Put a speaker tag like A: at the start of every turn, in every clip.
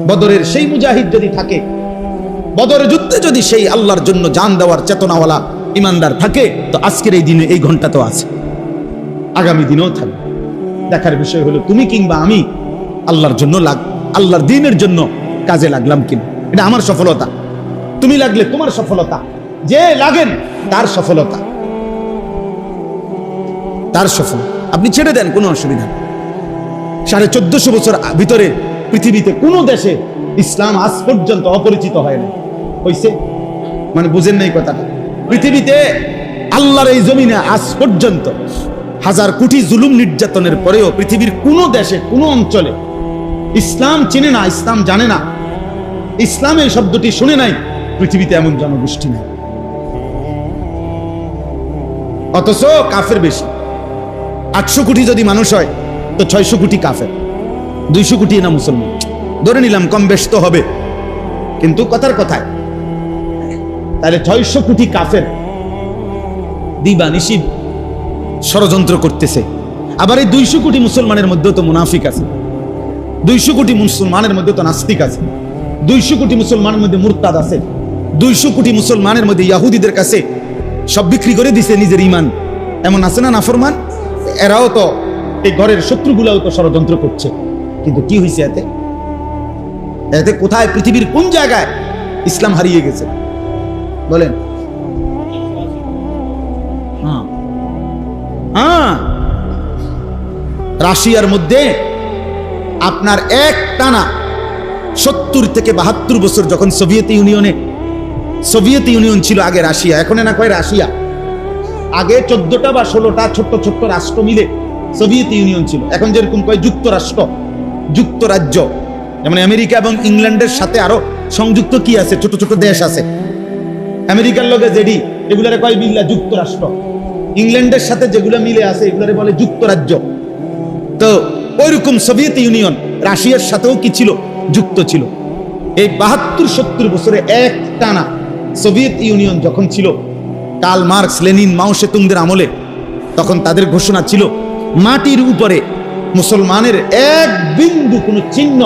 A: বদরের সেই মুজাহিদ যদি থাকে বদরের যুদ্ধে যদি সেই আল্লাহর জন্য জান দেওয়ার চেতনাওয়ালা ইমানদার থাকে, তো আজকের এই দিনে এই ঘণ্টা তো আছে। আগামী দিনেও থাকবে। দেখার বিষয় হলো, তুমি কিংবা আমি আল্লাহর জন্য লাগ, আল্লাহর দিনের জন্য কাজে লাগলাম কিনা? এটা আমার সফলতা। তুমি লাগলে তোমার সফলতা। যে লাগেন, তার সফলতা। তার সফল। আপনি ছেড়ে দেন, কোনো অসুবিধা সাড়ে চোদ্দশো বছর ভিতরে পৃথিবীতে কোনো দেশে ইসলাম আজ পর্যন্ত অপরিচিত হয় না হইছে? মানে বুঝেন নাই কথাটা। পৃথিবীতে আল্লাহর এই জমিনে আজ পর্যন্ত হাজার কোটি জুলুম নির্যাতনের পরেও পৃথিবীর কোনো দেশে, কোনো অঞ্চলে ইসলাম চিনে না, ইসলাম জানে না, ইসলাম এই শব্দটি শুনে নাই, পৃথিবীতে এমন জনগোষ্ঠী নেই। অথচ কাফের বেশি। আটশো কোটি যদি মানুষ হয়, তো ছয়শো কোটি কাফের। দুইশো কোটি না মুসলমান। ধরে নিলাম কম বেশ তো হবে। কিন্তু কথার কথায়, তাহলে ছয়শো কোটি কাফের দিবা নিশিব ষড়যন্ত্র করতেছে। আবার এই দুইশো কোটি মুসলমানের মধ্যেও তো মুনাফিক আছে। দুইশো কোটি মুসলমানের মধ্যে তো নাস্তিক আছে। দুইশো কোটি মুসলমানের মধ্যে মুরতাদ আছে। দুইশো কোটি মুসলমানের মধ্যে ইয়াহুদিদের কাছে সব বিক্রি করে দিছে নিজের ইমান এমন আছে না নাফরমান? এরাও তো এই ঘরের শত্রুগুলাও তো ষড়যন্ত্র করছে। কিন্তু কি হয়েছে এতে? এতে কোথায় পৃথিবীর কোন জায়গায় ইসলাম হারিয়ে গেছে? বলেন। হ্যাঁ। হ্যাঁ। রাশিয়ার মধ্যে আপনার এক টানা সত্তর থেকে বাহাত্তর বছর যখন সোভিয়েত ইউনিয়নে, সোভিয়েত ইউনিয়ন ছিল আগে রাশিয়া, এখন না কয় রাশিয়া? আগে চোদ্দটা বা ষোলোটা ছোট্ট ছোট্ট রাষ্ট্র মিলে সোভিয়েত ইউনিয়ন ছিল। এখন যেরকম কয় যুক্তরাষ্ট্র। যুক্তরাজ্য। যেমন আমেরিকা এবং ইংল্যান্ডের সাথে আরও সংযুক্ত কি আছে? ছোট ছোট দেশ আছে। আমেরিকার লগে জেডি, এগুলারে কয় বিল্লা যুক্তরাষ্ট্র। ইংল্যান্ডের সাথে যেগুলো মিলে আছে, এগুলারে বলে যুক্তরাজ্য। তো ওইরকম সোভিয়েত ইউনিয়ন রাশিয়ার সাথেও কি ছিল? যুক্ত ছিল। এই বাহাত্তর, সত্তর বছরে এক টানা সোভিয়েত ইউনিয়ন যখন ছিল কাল মার্কস, লেনিন, মাও সেতুংদের আমলে, তখন তাদের ঘোষণা ছিল, মাটির উপরে মুসলমানের এক বিন্দু কোনো চিহ্ন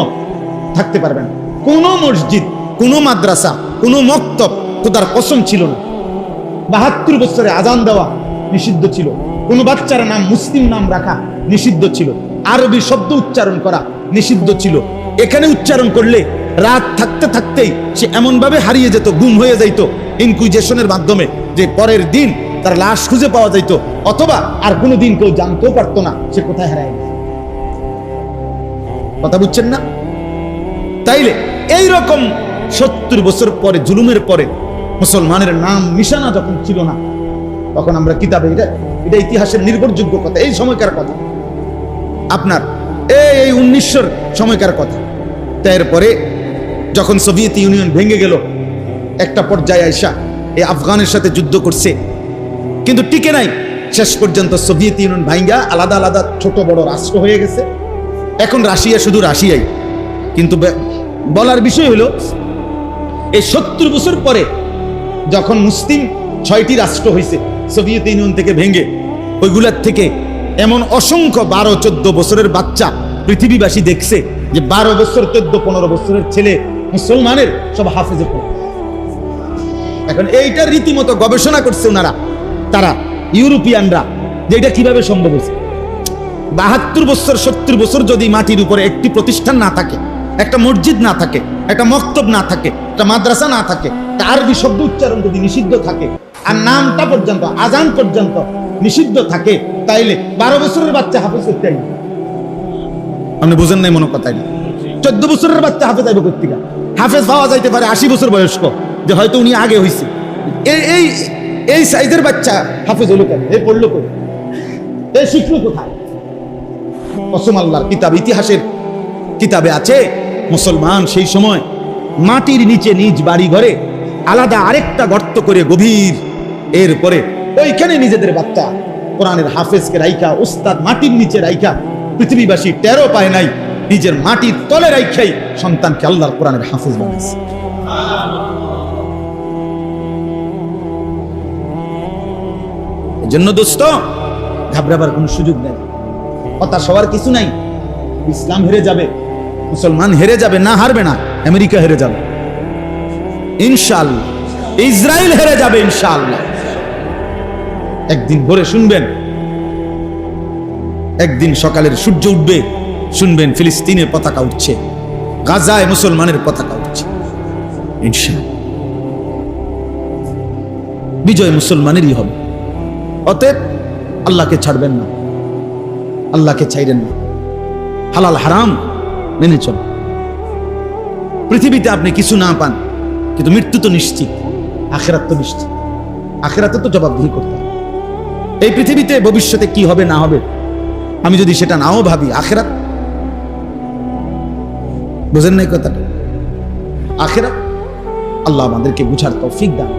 A: থাকতে পারবে না। কোনো মসজিদ, কোনো মাদ্রাসা, কোনো মক্তব খোদার কসম ছিল না। বাহাত্তর বছরে আজান দেওয়া নিষিদ্ধ ছিল। কোনো বাচ্চার নাম, মুসলিম নাম রাখা নিষিদ্ধ ছিল। আরবি শব্দ উচ্চারণ করা নিষিদ্ধ ছিল। এখানে উচ্চারণ করলে রাত থাকতে থাকতেই সে এমনভাবে হারিয়ে যেত, গুম হয়ে যাইত ইনকুইজেশনের মাধ্যমে যে পরের দিন তার লাশ খুঁজে পাওয়া যাইত। অথবা আর কোনো দিন কেউ জানতেও পারতো না সে কোথায় হারায়। কথা বুঝছেন না? তাইলে এই রকম সত্তর বছর পরে, জুলুমের পরে মুসলমানের নাম, নিশানা যখন ছিল না, তখন আমরা কিতাবে এটা এটা ইতিহাসের নির্ভরযোগ্য কথা, এই সময়কার কথা। আপনার, এই উনিশশোর সময়কার কথা। তাই এরপরে যখন সোভিয়েত ইউনিয়ন ভেঙে গেল, একটা পর্যায়ে আইসা এই আফগানের সাথে যুদ্ধ করছে। কিন্তু টিকে নাই। শেষ পর্যন্ত সোভিয়েত ইউনিয়ন ভাইঙ্গা আলাদা আলাদা ছোট বড় রাষ্ট্র হয়ে গেছে। এখন রাশিয়া শুধু রাশিয়াই। কিন্তু বলার বিষয় হলো, এই সত্তর বছর পরে যখন মুসলিম ছয়টি রাষ্ট্র হয়েছে, সোভিয়েত ইউনিয়ন থেকে ভেঙে, ওইগুলার থেকে এমন অসংখ্য বারো, চোদ্দ বছরের বাচ্চা পৃথিবীবাসী দেখছে যে বারো বছর, চোদ্দ, পনেরো বছরের ছেলে মুসলমানের সব হাফেজে পড়ে। এখন এইটা রীতিমতো গবেষণা করছে ওনারা, তারা, ইউরোপিয়ানরা, যে এটা কীভাবে সম্ভব হয়েছে। বাহাত্তর বছর সত্তর বছর যদি মাটির উপরে একটি প্রতিষ্ঠান না থাকে, একটা মসজিদ না থাকে, একটা মক্তব না থাকে, একটা মাদ্রাসা না থাকে আরবি শব্দ উচ্চারণ যদি নিষিদ্ধ থাকে, আর নামটা পর্যন্ত, আজান পর্যন্ত নিষিদ্ধ থাকে, তাইলে বারো বছরের বাচ্চা হাফেজ করতে আইবে। আপনি বুঝেন নাই মনে কথাই চোদ্দ বছরের বাচ্চা হাফেজ আইবে কর্তিকা হাফেজ পাওয়া যাইতে পারে আশি বছর বয়স্ক, যে হয়তো উনি আগে হয়েছে এই এই এই সাইজের বাচ্চা হাফেজ হলো কেন? এই পড়ল করে এই শিখলো কোথায়? কসম আল্লাহর কিতাব, ইতিহাসের কিতাবে আছে, মুসলমান সেই সময় মাটির নিচে নিজ বাড়ি ঘরে আলাদা আরেকটা গর্ত করে গভীর, এরপরে ওইখানে নিজেদের বাচ্চা কোরআনের হাফেজকে রাইখা ওস্তাদ মাটির নিচে রাইখা, পৃথিবীবাসী টেরো পায় নাই, নিজের মাটির তলে রাইখাই সন্তানকে আল্লাহর কোরআনের হাফেজ বানাইছে। এজন্য দোস্ত, ঘাবড়াবার কোনো সুযোগ নেই। হতাশ হওয়ার কিছু নাই। ইসলাম হেরে যাবে, মুসলমান হেরে যাবে, না হারবে না, আমেরিকা হেরে যাবে। ইনশাআল্লাহ ইসরায়েল হেরে যাবে ইনশাআল্লাহ একদিন ভোরে শুনবেন, একদিন সকালের সূর্য উঠবে, শুনবেন ফিলিস্তিনের পতাকা উঠছে, গাজায় মুসলমানের পতাকা উঠছে। ইনশাআল্লাহ বিজয় মুসলমানেরই হবে। অতএব আল্লাহকে ছাড়বেন না। আল্লাহকে চাইলেন না। হালাল, হারাম মেনে চল পৃথিবীতে আপনি কিছু না পান, কিন্তু মৃত্যু তো নিশ্চিত, আখেরাত তো নিশ্চিত। আখেরাতে তো জবাবদিহি করতে এই পৃথিবীতে ভবিষ্যতে কি হবে, না হবে, আমি যদি সেটা নাও ভাবি, আখেরাত? বুঝেন নাই কথাটা? আখেরাত? আল্লাহ আমাদেরকে বুঝার তৌফিক দান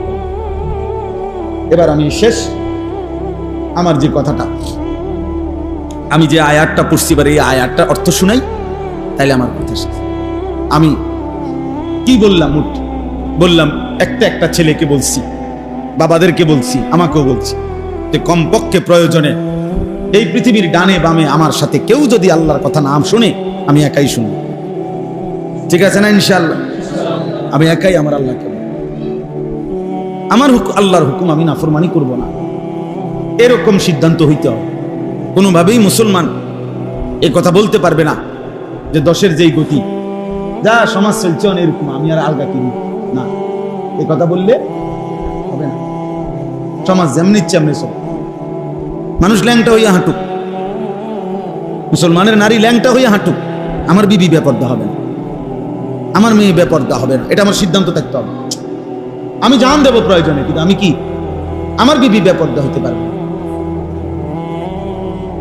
A: এবার আমি শেষ আমার যে কথাটা আমি যে আয়াতটা পড়ছি এবার এই আয়াতটার অর্থ শুনাই, তাইলে আমার কথা শেষ। আমি কি বললাম উঠ? বললাম, একটা একটা ছেলেকে বলছি, বাবাদেরকে বলছি, আমাকেও বলছি যে কমপক্ষে প্রয়োজনে এই পৃথিবীর ডানে বামে আমার সাথে কেউ যদি আল্লাহর কথা নাম শুনে, আমি একাই শুনি ঠিক আছে না ইনশাআল্লাহ? আমি একাই আমার আল্লাহকে। আমার আল্লাহর হুকুম আমি নাফরমানি করব না। এরকম সিদ্ধান্ত হইতে হবে। কোনোভাবেই মুসলমান এ কথা বলতে পারবে না যে দশের যেই গতি। যা সমাজ চলছে এরকম আমি আর আলগা কিনি না। এ কথা বললে হবে না। সমাজ যেমনি ইচ্ছে চলে। মানুষ ল্যাংটা হইয়া হাঁটুক। মুসলমানের নারী ল্যাংটা হইয়া হাঁটুক। আমার বিবি বেপর্দা হবে না। আমার মেয়ে বেপর্দা হবে না। এটা আমার সিদ্ধান্ত থাকতে হবে। আমি জান দেব প্রয়োজনে, কিন্তু আমি কি? আমার বিবি বেপর্দা হতে পারবে।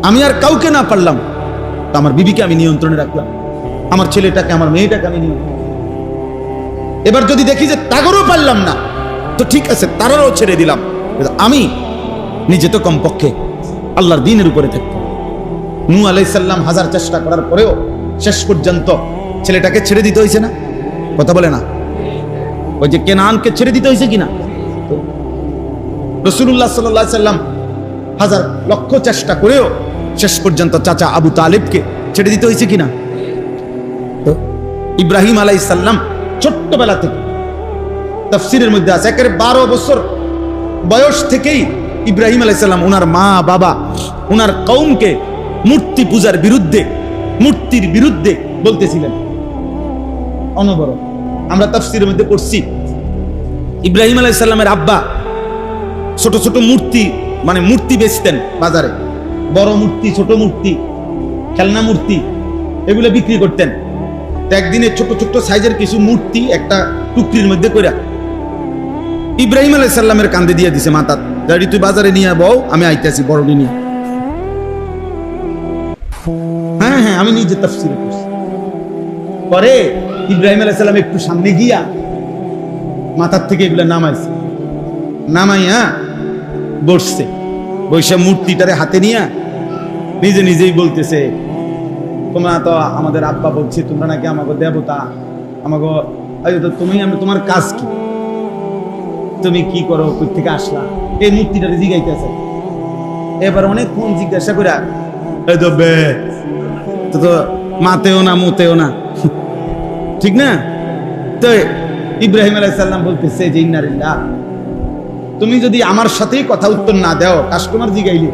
A: আমি আর কাউকে না পারলাম। আমার বিবিকে আমি নিয়ন্ত্রণে রাখলাম। আমার ছেলেটাকে, আমার মেয়েটাকে আমি নিয়ন্ত্রণ এবার যদি দেখি যে তাগরও পারলাম না, তো ঠিক আছে তারাও ছেড়ে দিলাম। আমি নিজে তো কমপক্ষে আল্লাহর দিনের উপরে থাকতাম। নু আলাইসাল্লাম হাজার চেষ্টা করার পরেও শেষ পর্যন্ত ছেলেটাকে ছেড়ে দিতে হয়েছে না? কথা বলে না? ওই যে কেনানকে ছেড়ে দিতে হয়েছে কিনা? রসুল্লাহ সাল্লাহ সাল্লাম হাজার লক্ষ চেষ্টা করেও শেষ পর্যন্ত চাচা আবু তালেবকে ছেড়ে দিতে হয়েছে কিনা? ইব্রাহিম আলাই সাল্লাম ছোট্টবেলা থেকে তফসিরের মধ্যে আছে, একেবারে বারো বছর বয়স থেকেই ইব্রাহিম আলাইসাল্লাম ওনার মা, বাবা, ওনার কৌমকে মূর্তি পূজার বিরুদ্ধে, মূর্তির বিরুদ্ধে বলতেছিলেন। অনবর আমরা তফসিরের মধ্যে পড়ছি, ইব্রাহিম আলাইসাল্লামের আব্বা ছোট ছোট মূর্তি মানে মূর্তি বেচতেন বাজারে। বড় মূর্তি, ছোট মূর্তি, খেলনা মূর্তি, এগুলো বিক্রি করতেন। একদিনে ছোট ছোট সাইজের কিছু মূর্তি একটা টুকরির মধ্যে কইরা ইব্রাহিম আলাই সাল্লামের কান্দে দিয়ে দিছে মাতা গাড়ি তুই বাজারে নিয়ে বউ আমি আইতেছি বড় নিয়ে। হ্যাঁ হ্যাঁ আমি নিজে তফসিল করছি। পরে ইব্রাহিম আলাই সাল্লাম একটু সামনে গিয়া মাথার থেকে এগুলো নামাইছে। নামাইয়া বসছে। বৈশা মূর্তিটারে হাতে নিয়ে নিজে নিজেই বলতেছে, তোমরা তো আমাদের আব্বা বলছে, তোমরা নাকি আমাকে দেবতা আমাকে তুমি, আমি তোমার কাজ কি? তুমি কি করো কই থেকে আসলা? এই মূর্তিটারে জিগাইতেছে। এবার অনেকক্ষণ জিজ্ঞাসা করে তো মাতেও না, মুতেও না, ঠিক না? তো ইব্রাহিম আলাইসাল্লাম বলতেছে যে ইন্নারিল্লাহ তুমি যদি আমার সাথেই কথা উত্তর না দাও, কাস্টমার জিগাইলে।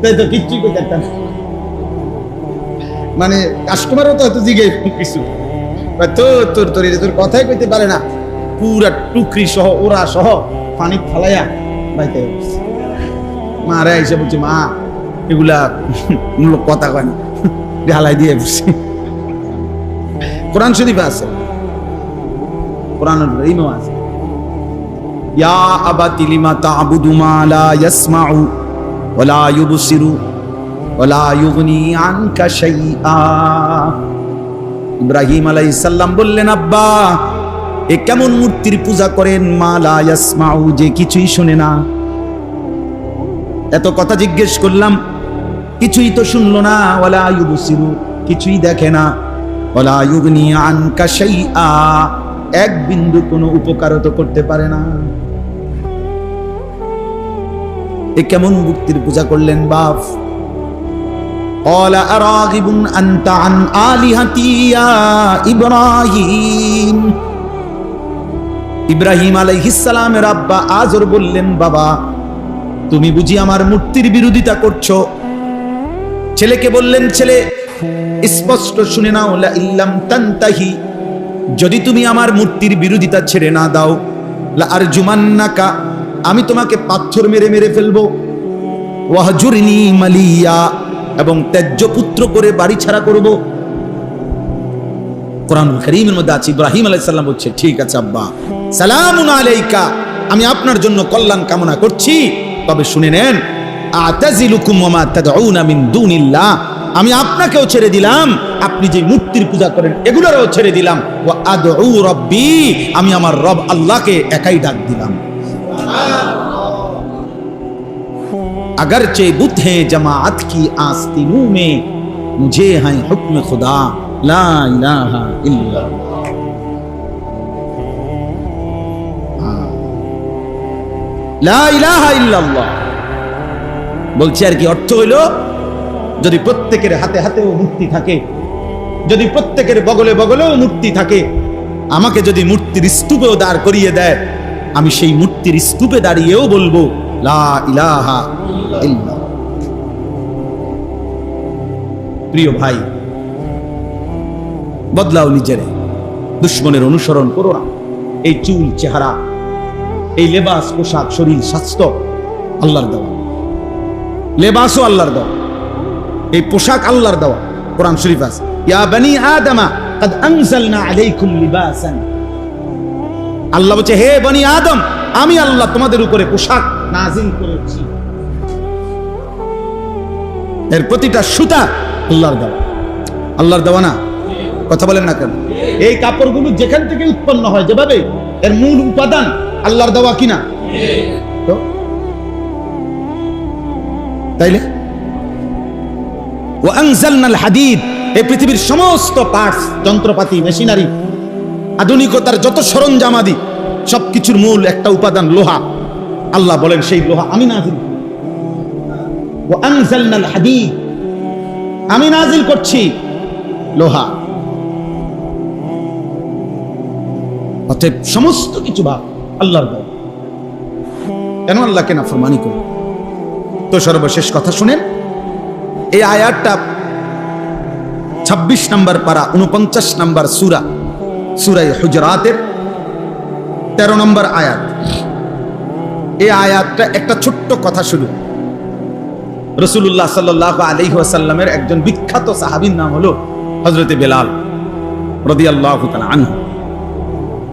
A: তাই তো কিচ্ছুই করতে। মানে কাস্টমারও তো হয়তো জিগে কিছু। তোর তোর তোর কথাই কইতে পারে না। পুরা টুকরি সহ, ওরা সহ পানি ফালাইয়া বাইতে। মা রে এসে বলছে, মা, এগুলা মূল কথা কয় না। ঢালাই দিয়ে বসে। কোরআন শরীফ আছে। কোরআন রহিমও আছে। ইয়া আবাতি লিমা তা'বুদু মা লা ইয়াসমাউ ওয়া লা ইউবসিরু ওয়া লা ইউগনি আনকা শাইআ ইব্রাহিম আলাইহিস সালাম বললেন, আব্বা, এ কেমন মূর্তির পূজা করেন মা লা ইয়াসমাউ, যে কিছুই শুনে না? এত কথা জিজ্ঞেস করলাম, কিছুই তো শুনলো না ওয়ালা ইউবসিরু, কিছুই দেখে না ওয়ালা ইউগনি আনকা শাইআ। এক বিন্দু কোনো উপকার তো করতে পারে না। এ কেমন মুক্তির পূজা করলেন বাপ? ইব্রাহিম। ইব্রাহিম আলাইহিসালামের আব্বা আজর বললেন, বাবা, তুমি বুঝি আমার মূর্তির বিরোধিতা করছ? ছেলেকে বললেন, ছেলে, স্পষ্ট শুনে নাও ইল্লাম তান্তাহি। যদি তুমি আমার মূর্তির বিরোধিতা ছেড়ে না দাও, লা আরজুমান্নাকা, আমি তোমাকে পাথর মেরে মেরে ফেলব। ওয়াহজুরনি মালিয়া, এবং ত্যায্য পুত্র করে বাড়ি ছাড়া করব। কোরআনুল করিমের মধ্যে আছে, ইব্রাহিম আলাইহিস সালাম বলছে, ঠিক আছে আব্বা। আলাইকা, আমি আপনার জন্য কল্যাণ কামনা করছি। তবে শুনে নেন, আতাজিলুকুম ওয়া মা মিন দুনিল্লাহ, আমি আপনাকেও ছেড়ে দিলাম। আপনি যে মূর্তির পূজা করেন, এগুলোরও ছেড়ে দিলাম। ও আদ রব্বি, আমি আমার রব আল্লাহকে একাই ডাক দিলাম। আগর চে ہیں হে জমাত কি میں مجھے ہیں حکم خدا لا الہ الا لا الہ الا اللہ বলছি আর কি, অর্থ হইল, যদি প্রত্যেকের হাতে হাতেও মুক্তি থাকে যদি প্রত্যেকের বগলে বগলেও মূর্তি থাকে, আমাকে যদি মূর্তির স্তূপেও দাঁড় করিয়ে দেয়, আমি সেই মূর্তির স্তূপে দাঁড়িয়েও বলব প্রিয় ভাই, বদলাও নিজের, দুশ্মনের অনুসরণ করো না। এই চুল, চেহারা, এই লেবাস, পোশাক, শরীর, স্বাস্থ্য আল্লাহর দেওয়া। লেবাসও আল্লাহর দেওয়া। এই পোশাক আল্লাহর দেওয়া। কোরআন শরীফ আছে। ইয়া বানি আদমা قد انزلنا عليكم لباسا আল্লাহ বলছে হে বনি আদম আমি আল্লাহ তোমাদের উপরে পোশাক নাজিল করেছি এর প্রতিটা সুতা আল্লাহর দেওয়া আল্লাহর দেওয়া না কথা বলেন না কেন এই কাপড়গুলো যেখান থেকে উৎপন্ন হয় যেভাবে এর মূল উপাদান আল্লাহর দেওয়া কিনা তো তাইলে ও আনজালনাল হাদিদ এই পৃথিবীর সমস্ত পার্টস যন্ত্রপাতি মেশিনারি আধুনিকতার যত সরঞ্জামাদি সবকিছুর মূল একটা উপাদান লোহা। আল্লাহ বলেন, সেই লোহা আমি নাজিল ও আমি নাজিল করছি লোহা। অতএব সমস্ত কিছু ভাব আল্লাহর দেওয়া কেন আল্লাহকে না ফরমানি করি? তো সর্বশেষ কথা শুনেন, এই আয়াতটা ছাব্বিশ নম্বর পারা উনপঞ্চাশ নম্বর সুরা, সুরাই হুজরাতের তেরো নম্বর আয়াত। এই আয়াতটা একটা ছোট্ট কথা শুরু রসুল্লাহ সাল্লাহ আলী ওয়াসাল্লামের একজন বিখ্যাত সাহাবীর নাম হলো হজরতে বেলাল রদি আল্লাহ আনহু।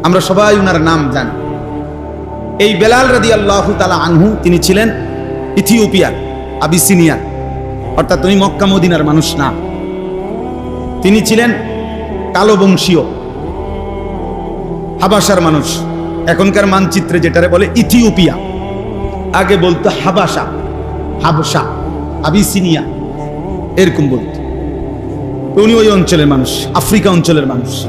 A: আমরা সবাই উনার নাম জানি। এই বেলাল রদি আল্লাহ তালা আনহু, তিনি ছিলেন ইথিওপিয়ার আবিসিনিয়ার অর্থাৎ তিনি মক্কা মদিনার মানুষ না। তিনি ছিলেন কালো বংশীয় হাবাসার মানুষ। এখনকার মানচিত্রে যেটারে বলে ইথিওপিয়া। আগে বলতো হাবাসা, হাবসা, আবিসিনিয়া, এরকম বলতো। উনি ওই অঞ্চলের মানুষ, আফ্রিকা অঞ্চলের মানুষ।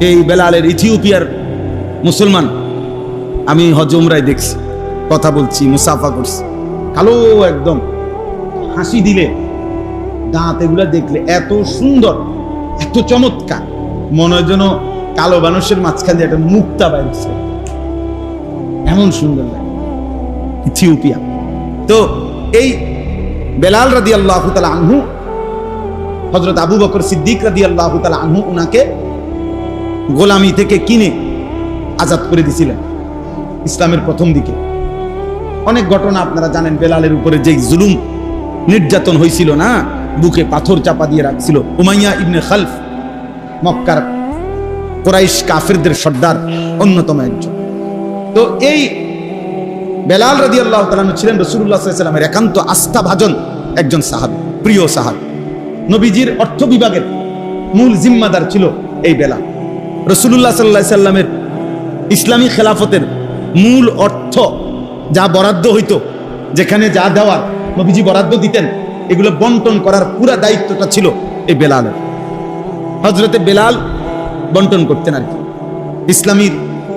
A: এই বেলালের ইথিওপিয়ার মুসলমান, আমি হজমরায় দেখছি, কথা বলছি, মুসাফা করছি। কালো একদম, হাসি দিলে। দাঁত এগুলা দেখলে এত সুন্দর, এত চমৎকার। মনে হয় যেন কালো মানুষের মাঝখান দিয়ে একটা মুক্তা বাইরছে এমন সুন্দর লাগে। ইথিওপিয়া। তো এই বেলাল রাদি আল্লাহ আনহু হজরত আবু বকর সিদ্দিক রাদি আল্লাহ আনহু ওনাকে গোলামি থেকে কিনে আজাদ করে দিছিলেন ইসলামের প্রথম দিকে। অনেক ঘটনা আপনারা জানেন বেলালের উপরে যে জুলুম নির্যাতন হয়েছিল না? বুকে পাথর চাপা দিয়ে রাখছিল। উমাইয়া ইবনে খালফ, মক্কার কোরাইশ কাফেরদের সর্দার, অন্যতম একজন। তো এই বেলাল রাদি আল্লাহ তালানু ছিলেন রসুল্লাহ সাল্লামের একান্ত আস্থা ভাজন একজন সাহাবি, প্রিয় সাহাবি। নবীজির অর্থ বিভাগের মূল জিম্মাদার ছিল এই বেলাল। রসুল্লাহ সাল্লাহ সাল্লামের ইসলামী খেলাফতের মূল অর্থ যা বরাদ্দ হইত, যেখানে যা দেওয়ার নবীজি বরাদ্দ দিতেন এগুলো বন্টন করার পুরা দায়িত্বটা ছিল এই বেলালের। হজরতে বেলাল বন্টন করতেন আর কি। ইসলামী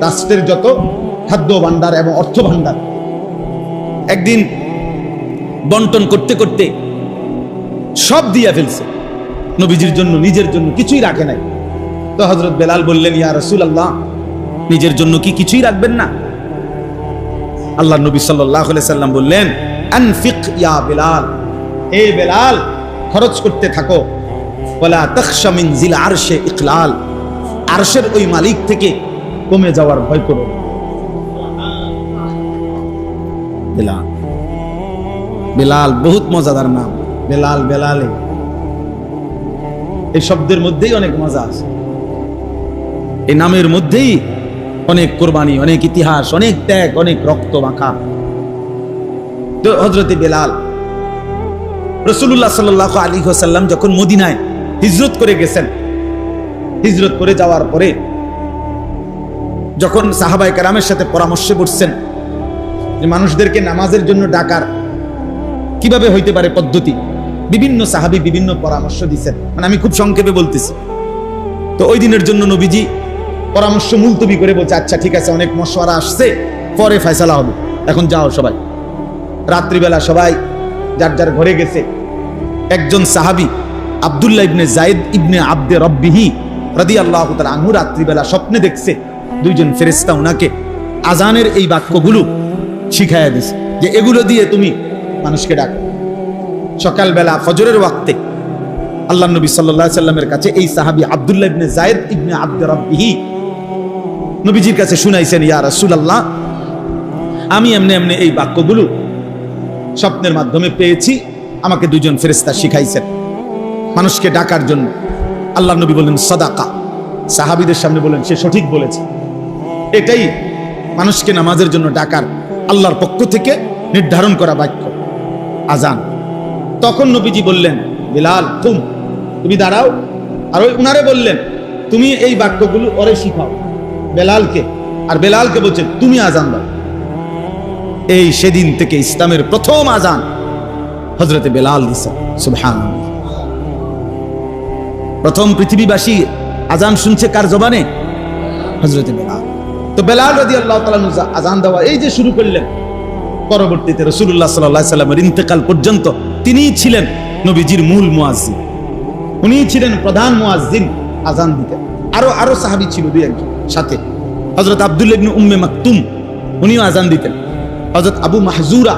A: রাষ্ট্রের যত খাদ্য ভাণ্ডার এবং অর্থ ভাণ্ডার, একদিন বন্টন করতে করতে সব দিয়ে ফেলছে। নবীজির জন্য, নিজের জন্য কিছুই রাখে নাই। তো হজরত বেলাল বললেন, ইয়া রসুল আল্লাহ নিজের জন্য কি কিছুই রাখবেন না? আল্লাহ নবী সাল্লাহ সাল্লাম বললেন ইয়া বেলাল হে বেলাল, খরচ করতে থাকো। বলা তখশমিন জিল আরশে ইকলাল। আরশের ওই মালিক থেকে কমে যাওয়ার ভয় করো বেলাল বেলাল বহুত মজাদার নাম। বেলাল, বেলালে। এই শব্দের মধ্যেই অনেক মজা আছে। এই নামের মধ্যেই অনেক কোরবানি, অনেক ইতিহাস, অনেক ত্যাগ, অনেক রক্ত মাখা। তো হজরতে বেলাল রসুল্লাহ সাল আলী সাল্লাম যখন মদিনায় হিজরত করে গেছেন, হিজরত করে যাওয়ার পরে যখন সাহাবাই কারামের সাথে পরামর্শে বসছেন যে মানুষদেরকে নামাজের জন্য ডাকার কীভাবে হইতে পারে পদ্ধতি, বিভিন্ন সাহাবি বিভিন্ন পরামর্শ দিচ্ছেন মানে আমি খুব সংক্ষেপে বলতেছি। তো ওই দিনের জন্য নবীজি পরামর্শ মুলতবি করে বলছে আচ্ছা ঠিক আছে, অনেক মশওয়ারা আসছে, পরে ফয়সালা হবে। এখন যাও সবাই। রাত্রিবেলা সবাই যার যার ঘরে গেছে একজন সাহাবি আবদুল্লাহ ইবনে জায়েদ ইবনে আব্দে রব্বিহি রাদি আল্লাহ আনহু রাত্রিবেলা স্বপ্নে দেখছে। দুইজন ফেরেস্তা ওনাকে আজানের এই বাক্যগুলো শিখাইয়া দিছে যে এগুলো দিয়ে তুমি মানুষকে ডাকো। সকালবেলা ফজরের ওয়াক্তে আল্লাহ নবী সাল্লাহ সাল্লামের কাছে এই সাহাবি আবদুল্লাহ ইবনে জায়েদ ইবনে আব্দে রব্বিহি নবীজির কাছে শুনাইছেন, ইয়া রাসূলুল্লাহ, আমি এমনি এমনি এই বাক্যগুলো স্বপ্নের মাধ্যমে পেয়েছি। আমাকে দুজন ফেরেস্তা শিখাইছেন। মানুষকে ডাকার জন্য। আল্লাহ নবী বললেন, সদাকা। সাহাবিদের সামনে বলেন সে সঠিক বলেছে। এটাই মানুষকে নামাজের জন্য ডাকার আল্লাহর পক্ষ থেকে নির্ধারণ করা বাক্য। আজান। তখন নবীজি বললেন, বিলাল তুম তুমি দাঁড়াও। আর ওই উনারে বললেন, তুমি এই বাক্যগুলো ওরে শিখাও। বেলালকে। আর বেলালকে বলছেন, তুমি আজান দাও। এই সেদিন থেকে ইসলামের প্রথম আজান। হজরতে বেলাল দিছে সুবহান প্রথম পৃথিবীবাসী আজান শুনছে কার জবানে? হজরতে বেলাল। তো বেলাল রদি আল্লাহ তালা আজান দেওয়া এই যে শুরু করলেন, পরবর্তীতে রসুল্লাহ সাল্লাহ সাল্লামের ইন্তেকাল পর্যন্ত তিনিই ছিলেন নবীজির মূল মুয়াজ্জিন। উনিই ছিলেন প্রধান মুয়াজ্জিন আজান দিতেন আরও আরও সাহাবি ছিল দুই একজন সাথে। হজরত আব্দুল ইবনে উম্মে মাকতুম, উনিও আজান দিতেন। হজরত আবু মাহজুরা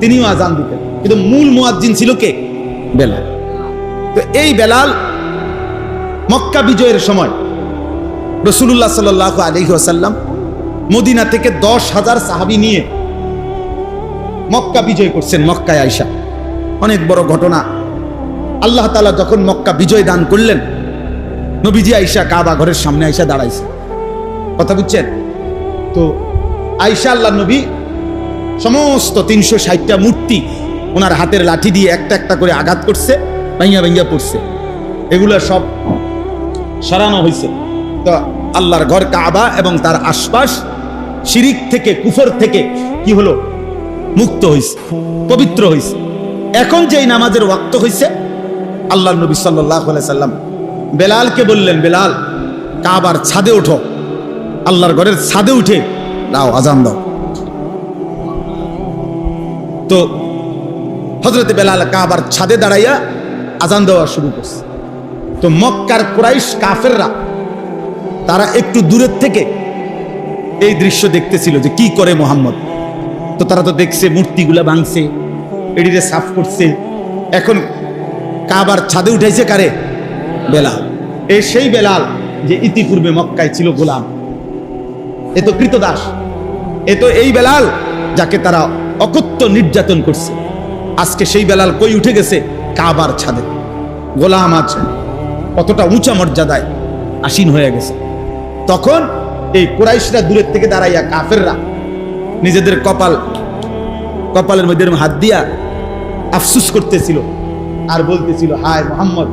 A: তিনিও আজান দিতেন। কিন্তু মূল মুয়াজ্জিন ছিল কে? বেলাল। তো এই বেলাল মক্কা বিজয়ের সময় রসুল্লাহ সাল আলহি আসাল্লাম মদিনা থেকে দশ হাজার সাহাবি নিয়ে মক্কা বিজয় করছেন, মক্কায় আইসা। অনেক বড় ঘটনা। আল্লাহ তালা যখন মক্কা বিজয় দান করলেন, নবীজি আইসা কাবা ঘরের সামনে আইসা দাঁড়াইছে। কথা বুঝছেন? তো আইসা আল্লাহ নবী সমস্ত তিনশো ষাটটা মূর্তি ওনার হাতের লাঠি দিয়ে একটা একটা করে আঘাত করছে ভাইয়া ভাইয়া পড়ছে। এগুলো সব সরানো হয়েছে তো আল্লাহর ঘর কাবা এবং তার আশপাশ শিরিক থেকে কুফর থেকে কি হলো? মুক্ত হয়েছে পবিত্র হয়েছে এখন যে নামাজের ওয়াক্ত হয়েছে আল্লাহ নবী সাল্লাম বেলালকে বললেন, বেলাল, কাবার ছাদে ওঠো। আল্লাহর ঘরের ছাদে উঠে দাও আজান দাও। তো হজরতে বেলাল কাবার ছাদে দাঁড়াইয়া আজান দেওয়া শুরু করছে। তো মক্কার কুরাইশ কাফেররা, তারা একটু দূরের থেকে এই দৃশ্য দেখতেছিল যে কি করে মোহাম্মদ। তো তারা তো দেখছে, মূর্তিগুলা ভাঙছে এটিতে সাফ করছে। এখন কাবার ছাদে উঠাইছে কারে? বেলাল। এ সেই বেলাল যে ইতিপূর্বে মক্কায় ছিল গোলাম। এ তো কৃতদাস। এ তো এই বেলাল যাকে তারা অকথ্য নির্যাতন করছে। আজকে সেই বেলাল কই উঠে গেছে? কাবার ছাদে। গোলাম আছে কতটা উঁচা মর্যাদায় আসীন হয়ে গেছে। তখন এই কুরাইশরা দূরের থেকে দাঁড়াইয়া কাফেররা নিজেদের কপাল, কপালের মধ্যে হাত দিয়া আফসুস করতেছিল আর বলতেছিল, হায় মোহাম্মদ,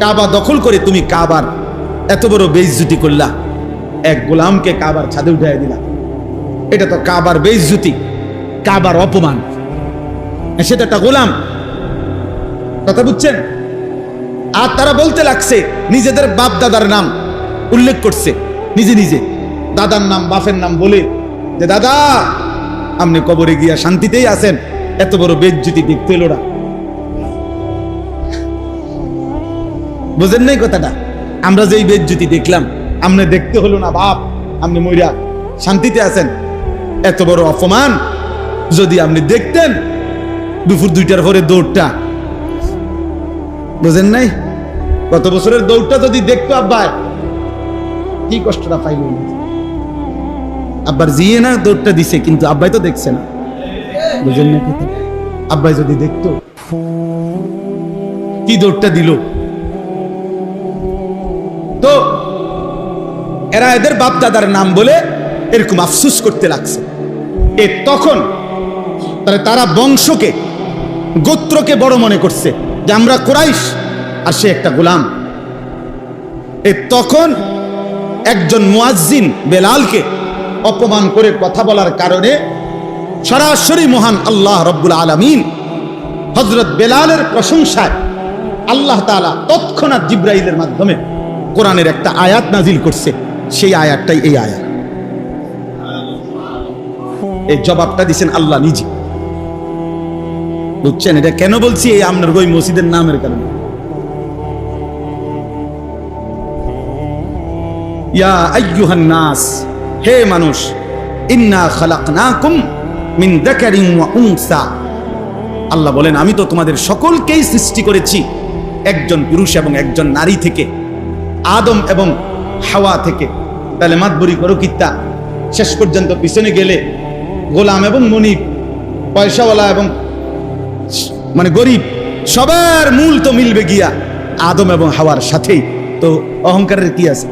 A: কাবা দখল করে তুমি কাবার এত বড় বেইজ্জুতি করলা। এক গোলামকে কাবার ছাদে উঠাই দিলা। এটা তো কাবার বেইজ্জুতি। কাবার অপমান। সেটা একটা গোলাম। কথা বুঝছেন? আর তারা বলতে লাগছে, নিজেদের বাপ দাদার নাম উল্লেখ করছে, নিজে নিজে। দাদার নাম, বাপের নাম বলে যে, দাদা, আপনি কবরে গিয়া শান্তিতেই আছেন। এত বড় বেজ্জুতি দেখতে এলো না। বুঝেন নাই কথাটা? আমরা যেই বেজ্জুতি দেখলাম, আপনি দেখতে হলো না, বাপ, আপনি মইরা শান্তিতে আছেন। এত বড় অপমান। যদি আপনি দেখতেন, দুপুর দুইটার পরে দৌড়টা। বুঝেন নাই? গত বছরের দৌড়টা যদি দেখতো আব্বাই, কি কষ্টটা পাইল। আব্বার জিয়ে না দৌড়টা দিছে, কিন্তু আব্বাই তো দেখছে না। বুঝেন না কথা? আব্বাই যদি দেখতো, কি দৌড়টা দিল? তো, এরা এদের বাপ দাদার নাম বলে এরকম আফসুস করতে লাগছে। এ তখন তাহলে তারা বংশকে, গোত্রকে বড় মনে করছে যে আমরা কোরাইশ আর সে একটা গোলাম। এ তখন একজন মুয়াজ্জিন বেলালকে অপমান করে কথা বলার কারণে সরাসরি মহান আল্লাহ রব্বুল আলমিন হজরত বেলালের প্রশংসায় আল্লাহ তাআলা তৎক্ষণাৎ জিব্রাইলের মাধ্যমে কোরআনের একটা আয়াত নাজিল করছে। সেই আয়াতটাই এই আয়াত। এই জবাবটা দিছেন আল্লাহ নিজে। বুঝছেন? এটা কেন বলছি? এই আপনার ওই মসজিদের নামের কারণে। ইয়া আইয়ুহান নাস, হে মানুষ, ইন্না খালাকনাকুম মিন যাকারিন ওয়া উনসা। আল্লাহ বলেন, আমি তো তোমাদের সকলকেই সৃষ্টি করেছি, একজন পুরুষ এবং একজন নারী থেকে, আদম এবং হাওয়া থেকে। তাহলে মাতবরি করো কিত্তা। শেষ পর্যন্ত পিছনে গেলে গোলাম এবং মনিব, পয়সাওয়ালা এবং মানে গরিব, সবার মূল তো মিলবে গিয়া আদম এবং হাওয়ার সাথেই। তো অহংকারের কি আছে?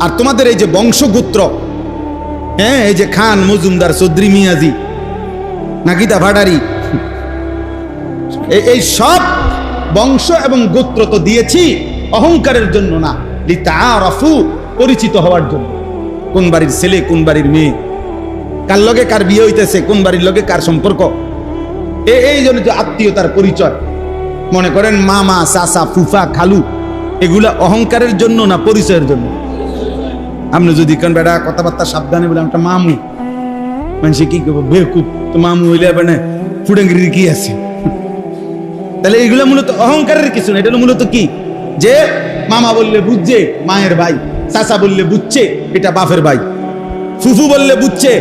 A: আর তোমাদের এই যে বংশগোত্র হ্যাঁ এই যে খান মজুমদার চৌধুরী মিয়াজি, নাকি তা ভাডারি এই- সব বংশ এবং গোত্র তো দিয়েছি, অহংকারের জন্য না, লিতাআরাফু পরিচিত হওয়ার জন্য। কোন বাড়ির ছেলে, কোন বাড়ির মেয়ে? কার লগে কার বিয়ে হইতেছে, কোন বাড়ির লগে কার সম্পর্ক? এই জন্য তো আত্মীয়তার পরিচয়। মনে করেন মামা, চাচা, ফুফা, খালু, এগুলা অহংকারের জন্য না পরিচয়ের জন্য? আপনি যদি কেন বেড়া কথাবার্তা সাবধানে বলে একটা মামু। মানুষে কি করব? বেকুব তো মামু হইলে মানে না ফুডাঙ্গিরির কি আছে? তাহলে এগুলো মূলত অহংকারের কিছু না, এটা মূলত কি? যে মামা বললে, বুঝছে, মায়ের ভাই। চাচা বললে বুঝছে, এটা বাপের ভাই। ফুফু বললে বুঝছে,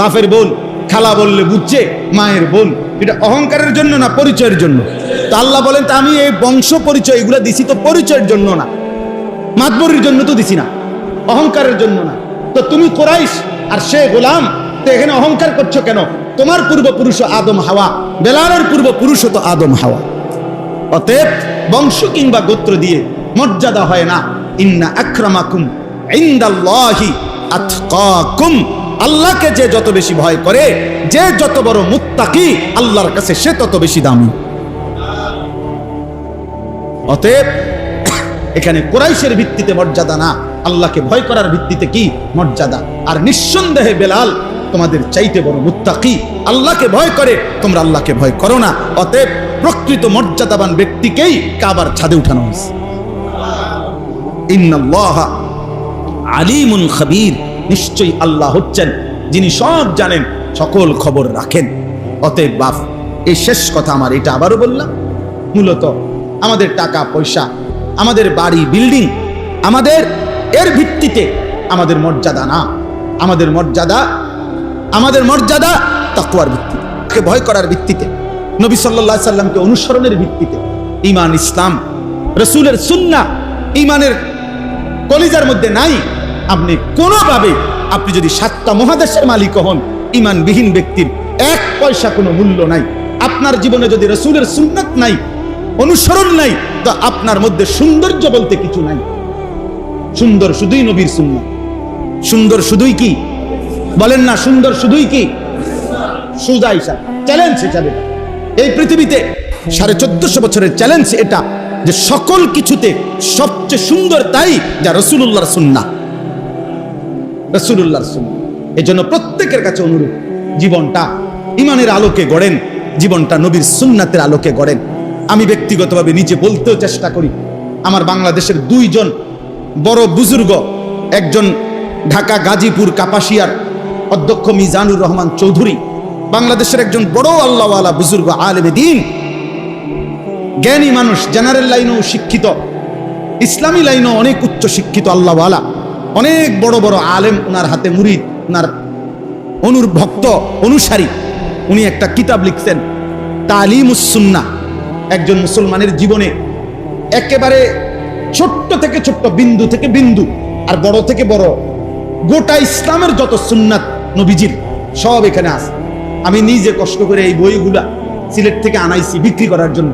A: বাপের বোন। খালা বললে বুঝছে, মায়ের বোন। এটা অহংকারের জন্য না, পরিচয়ের জন্য? তো আল্লাহ বলেন, তা আমি এই বংশ পরিচয় এগুলো দিছি তো পরিচয়ের জন্য না। মাতবরির জন্য তো দিছি না, অহংকারের জন্য না। তো তুমি কোরাইশ আর সে গোলাম, তো এখানে অহংকার করছ কেন? তোমার পূর্বপুরুষ আদম হাওয়া, বেলালের পূর্বপুরুষ তো আদম হাওয়া। অতএব বংশ কিংবা গোত্র দিয়ে মর্যাদা হয় না। ইন্না আক্রামাকুম ইন্দাল্লাহি আতকাকুম। আল্লাহকে যে যত বেশি ভয় করে, যে যত বড় মুত্তাকি, আল্লাহর কাছে সে তত বেশি দামি। অতএব, এখানে কোরাইশের ভিত্তিতে মর্যাদা না, আল্লাহকে ভয় করার ভিত্তিতে কি মর্যাদা? আর নিঃসন্দেহে বেলাল, তোমাদের চাইতে বড় মুত্তাকি, আল্লাহকে ভয় করে, তোমরা আল্লাহকে ভয় করো না। অতএব, প্রকৃত মর্যাদাবান ব্যক্তিকেই কাবার ছাদে উঠানো হয়েছে। ইন্নাল্লাহ আলিমুন খাবীর। নিশ্চয়ই আল্লাহ হচ্ছেন যিনি সব জানেন, সকল খবর রাখেন। অতএব বাপ, এই শেষ কথা আমার, এটা আবারও বললাম। মূলত আমাদের টাকা, পয়সা, আমাদের বাড়ি, বিল্ডিং, আমাদের, এর ভিত্তিতে আমাদের মর্যাদা না। আমাদের মর্যাদা আমাদের মর্যাদা তাকুয়ার ভিত্তিতে। ভয় করার ভিত্তিতে। নবী সাল্লাল্লাহু সাল্লামকে অনুসরণের ভিত্তিতে। ঈমান, ইসলাম, রসুলের সুন্নাহ, ঈমানের কলিজার মধ্যে নাই। আপনি কোনোভাবে আপনি যদি সাতটা মহাদেশের মালিক হন, ইমানবিহীন ব্যক্তির এক পয়সা কোনো মূল্য নাই। আপনার জীবনে যদি রসুলের সুন্নাত নাই, অনুসরণ নাই, তো আপনার মধ্যে সৌন্দর্য বলতে কিছু নাই। সুন্দর শুধুই নবীর সুন্নাত। সুন্দর শুধুই কি? বলেন না, সুন্দর শুধুই কি? সুজা হিসাব। চ্যালেঞ্জ হিসাবে। এই পৃথিবীতে সাড়ে চোদ্দশো বছরের চ্যালেঞ্জ এটা। যে সকল কিছুতে সবচেয়ে সুন্দর তাই যা রসুল্লাহর সুন্না রসুল্লাহর সুন্না জন্য প্রত্যেকের কাছে অনুরোধ, জীবনটা ইমানের আলোকে গড়েন, জীবনটা নবীর সুন্নাতের আলোকে গড়েন। আমি ব্যক্তিগতভাবে নিজে বলতেও চেষ্টা করি, আমার বাংলাদেশের দুইজন বড় বুজুর্গ, একজন ঢাকা গাজীপুর কাপাসিয়ার অধ্যক্ষ মিজানুর রহমান চৌধুরী, বাংলাদেশের একজন বড় আল্লাহওয়ালা বুজুর্গ আলেবে দিন জ্ঞানী মানুষ জেনারেল লাইনেও শিক্ষিত। ইসলামী লাইনেও অনেক উচ্চ শিক্ষিত আল্লাহওয়ালা। অনেক বড় বড় আলেম ওনার হাতে মুরিদ ওনার অনুর ভক্ত অনুসারী। উনি একটা কিতাব লিখছেন তালিমুসুন্না একজন মুসলমানের জীবনে একেবারে ছোট্ট থেকে ছোট্ট, বিন্দু থেকে বিন্দু, আর বড় থেকে বড়, গোটা ইসলামের যত সুন্নাত নবীজির, সব এখানে আছে। আমি নিজে কষ্ট করে এই বইগুলা সিলেট থেকে আনাইছি বিক্রি করার জন্য।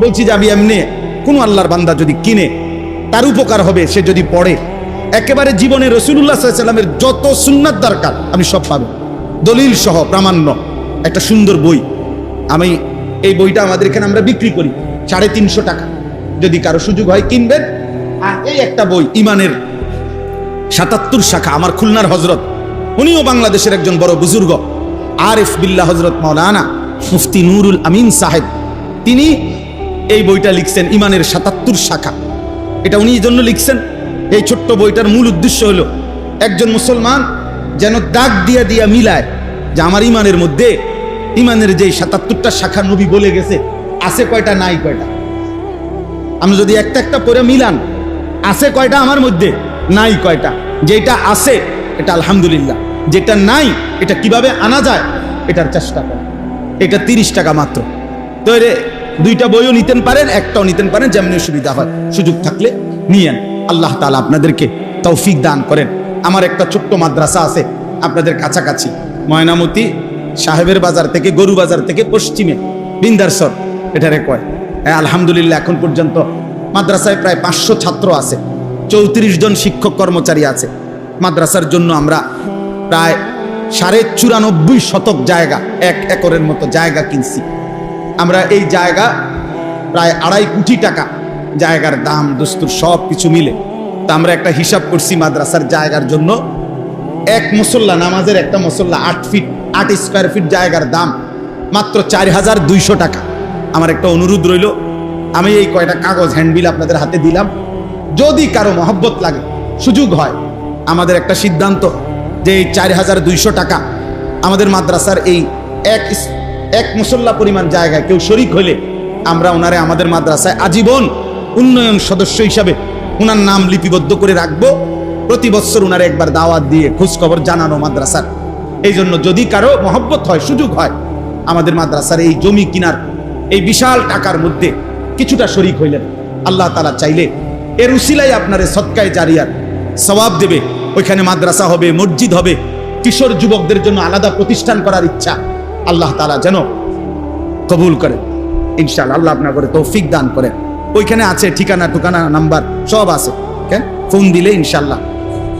A: বলছি যে আমি এমনি, কোনো আল্লাহর বান্দা যদি কিনে, তার উপকার হবে, সে যদি পড়ে। একেবারে জীবনে রসুল্লাহ সাল্লামের যত সুন্নাত দরকার, আমি সব পাবো। দলিল সহ, প্রামাণ্য, একটা সুন্দর বই। আমি এই বইটা আমাদের এখানে আমরা বিক্রি করি, সাড়ে তিনশো টাকা। যদি কারও সুযোগ হয়, কিনবেন। আর এই একটা বই, ইমানের সাতাত্তর শাখা, আমার খুলনার হজরত। উনিও বাংলাদেশের একজন বড় বুজুর্গ। আরিফ বিল্লা হজরত মৌলানা মুফতি নুরুল আমিন সাহেব। তিনি এই বইটা লিখছেন ইমানের সাতাত্তর শাখা। এটা উনি জন্য লিখছেন, এই ছোট্ট বইটার মূল উদ্দেশ্য হলো, একজন মুসলমান যেন দাগ দিয়া দিয়া মিলায়, যে আমার ইমানের মধ্যে, ইমানের যে সাতাত্তরটা শাখা নবী বলে গেছে, আছে কয়টা, নাই কয়টা? আমরা যদি একটা একটা পরে মিলান, আছে কয়টা আমার মধ্যে, নাই কয়টা? যেটা আছে, এটা আলহামদুলিল্লাহ। যেটা নাই, এটা কীভাবে আনা যায়, এটার চেষ্টা কর। এটা তিরিশ টাকা মাত্র। তো দুইটা বইও নিতেন পারেন, একটাও নিতেন পারেন যেমনি সুবিধা হয়। সুযোগ থাকলে নিয়েন আল্লাহ তালা আপনাদেরকে তৌফিক দান করেন। আমার একটা ছোট্ট মাদ্রাসা আছে, আপনাদের কাছাকাছি। ময়নামতি সাহেবের বাজার থেকে, গরু বাজার থেকে পশ্চিমে, বিন্দারসর, এটারে কয়। হ্যাঁ আলহামদুলিল্লাহ, এখন পর্যন্ত মাদ্রাসায় প্রায় পাঁচশো ছাত্র আছে। চৌত্রিশ জন শিক্ষক কর্মচারী আছে। মাদ্রাসার জন্য আমরা প্রায় সাড়ে চুরানব্বই শতক জায়গা, এক একরের মতো জায়গা কিনছি। আমরা এই জায়গা প্রায় আড়াই কোটি টাকা জায়গার দাম, দস্তুর সব কিছু মিলে। তা আমরা একটা হিসাব করছি মাদ্রাসার জায়গার জন্য। এক মুসল্লা নামাজের একটা মুসল্লা আট ফিট, আট স্কোয়ার ফিট জায়গার দাম মাত্র চার হাজার দুইশো টাকা। আমার একটা অনুরোধ রইল, আমি এই কয়টা কাগজ হ্যান্ডবিল আপনাদের হাতে দিলাম। যদি কারও মহব্বত লাগে, সুযোগ হয়, আমাদের একটা সিদ্ধান্ত যে এই চার হাজার দুইশো টাকা আমাদের মাদ্রাসার এই এক এক মুসল্লা পরিমাণ জায়গায় কেউ শরিক হইলে আমরা ওনারে আমাদের মাদ্রাসায় আজীবন উন্নয়ন সদস্য হিসাবে ওনার নাম লিপিবদ্ধ করে রাখব। প্রতি বছর ওনারে একবার দাওয়াত দিয়ে খোঁজখবর জানানো মাদ্রাসার। এই জন্য যদি কারও মহব্বত হয়, সুযোগ হয়, আমাদের মাদ্রাসার এই জমি কিনার, এই বিশাল টাকার মধ্যে কিছুটা শরিক হইলেন। আল্লাহ তালা চাইলে এর উসিলাই আপনারে সৎকায় জারিয়ার সবাব দেবে। ওইখানে মাদ্রাসা হবে, মসজিদ হবে। কিশোর যুবকদের জন্য আলাদা প্রতিষ্ঠান করার ইচ্ছা। আল্লাহ তালা যেন কবুল করেন ইনশাআল্লাহ আল্লাহ আপনার করে তৌফিক দান করেন ওইখানে আছে ঠিকানা, টুকানা, নাম্বার সব আছে। কেন ফোন দিলে ইনশাআল্লাহ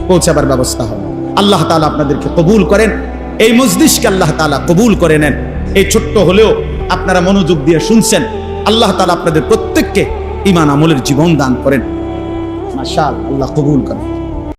A: পৌঁছাবার ব্যবস্থা হবে। আল্লাহ তালা আপনাদেরকে কবুল করেন। এই মজলিসকে আল্লাহ তালা কবুল করে নেন। এই ছোট্ট হলেও আপনারা মনোযোগ দিয়ে শুনছেন। আল্লাহ তালা আপনাদের প্রত্যেককে ইমান আমলের জীবন দান করেন। মাশাআল্লাহ, আল্লাহ কবুল করেন।